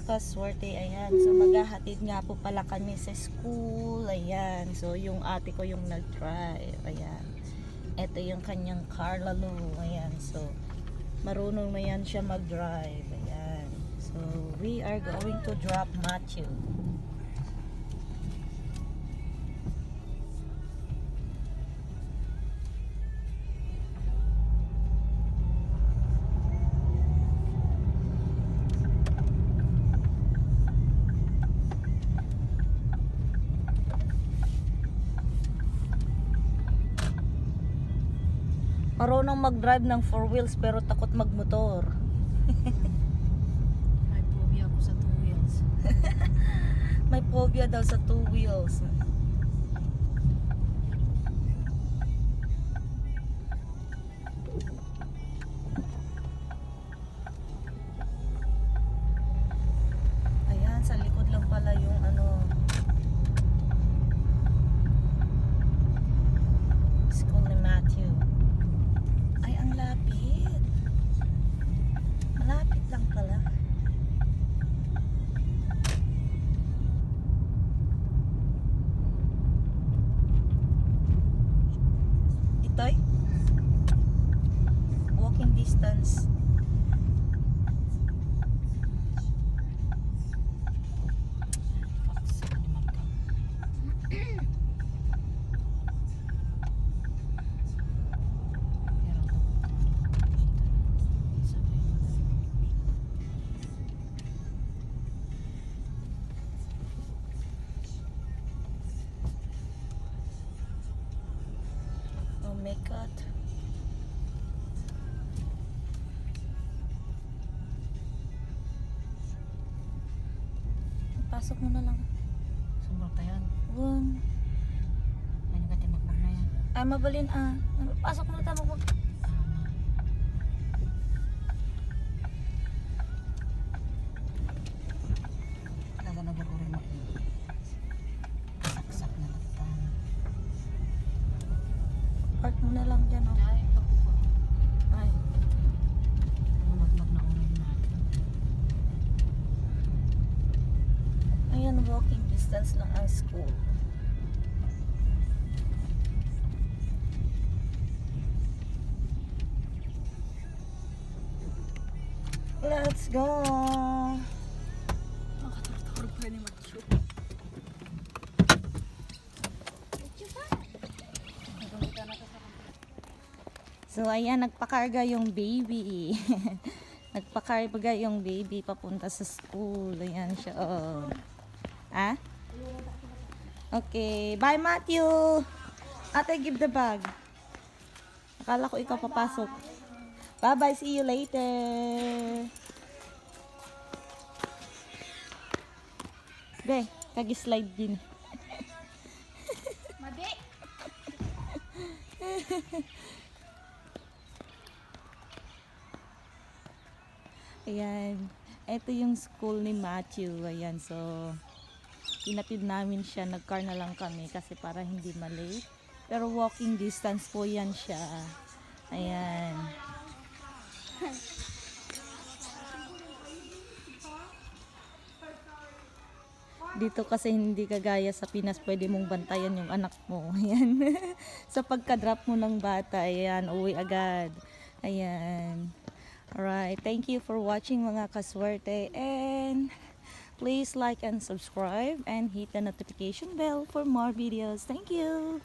mga kaswerte, ayan. So, maghahatid nga po pala kami sa school, ayan. So, yung ate ko yung nag-drive, ayan. Ito yung kanyang car lalo, ayan. So, marunong na yan siya mag-drive, ayan. So, we are going to drop Matthew. Marunong mag-drive ng four wheels pero takot magmotor. May phobia ako sa two wheels. May phobia daw sa two wheels. Ayan, sa likod lang pala yung ano. School ni Matthew. Ay, ang lapit. Malapit lang pala. Itoy? Walking distance. God. Pasok mo na lang. Sumbrot na yan. Won. Ano ka timagbag na yan? Ay, mabalin ah. Pasok mo na tayo. Mag- distance lang ang school. Let's go! Nakatortor pa ni Macho. So, ayan, nagpakarga yung baby. nagpakarga yung baby papunta sa school. Ayan siya, oh. Ah? Okay. Bye, Matthew! Ate, give the bag. Akala ko ikaw papasok. Bye-bye. See you later. Be, kag-slide din. Mabi! Ayan. Ito yung school ni Matthew. Ayan, so pinatid namin siya. Nag-car na lang kami kasi para hindi malate. Pero walking distance po yan siya. Ayan. Dito kasi hindi kagaya sa Pinas, pwede mong bantayan yung anak mo. Ayan. sa pagka-drop mo ng bata, ayan, uwi agad. Ayan. Alright, thank you for watching mga kaswerte and please like and subscribe and hit the notification bell for more videos. Thank you!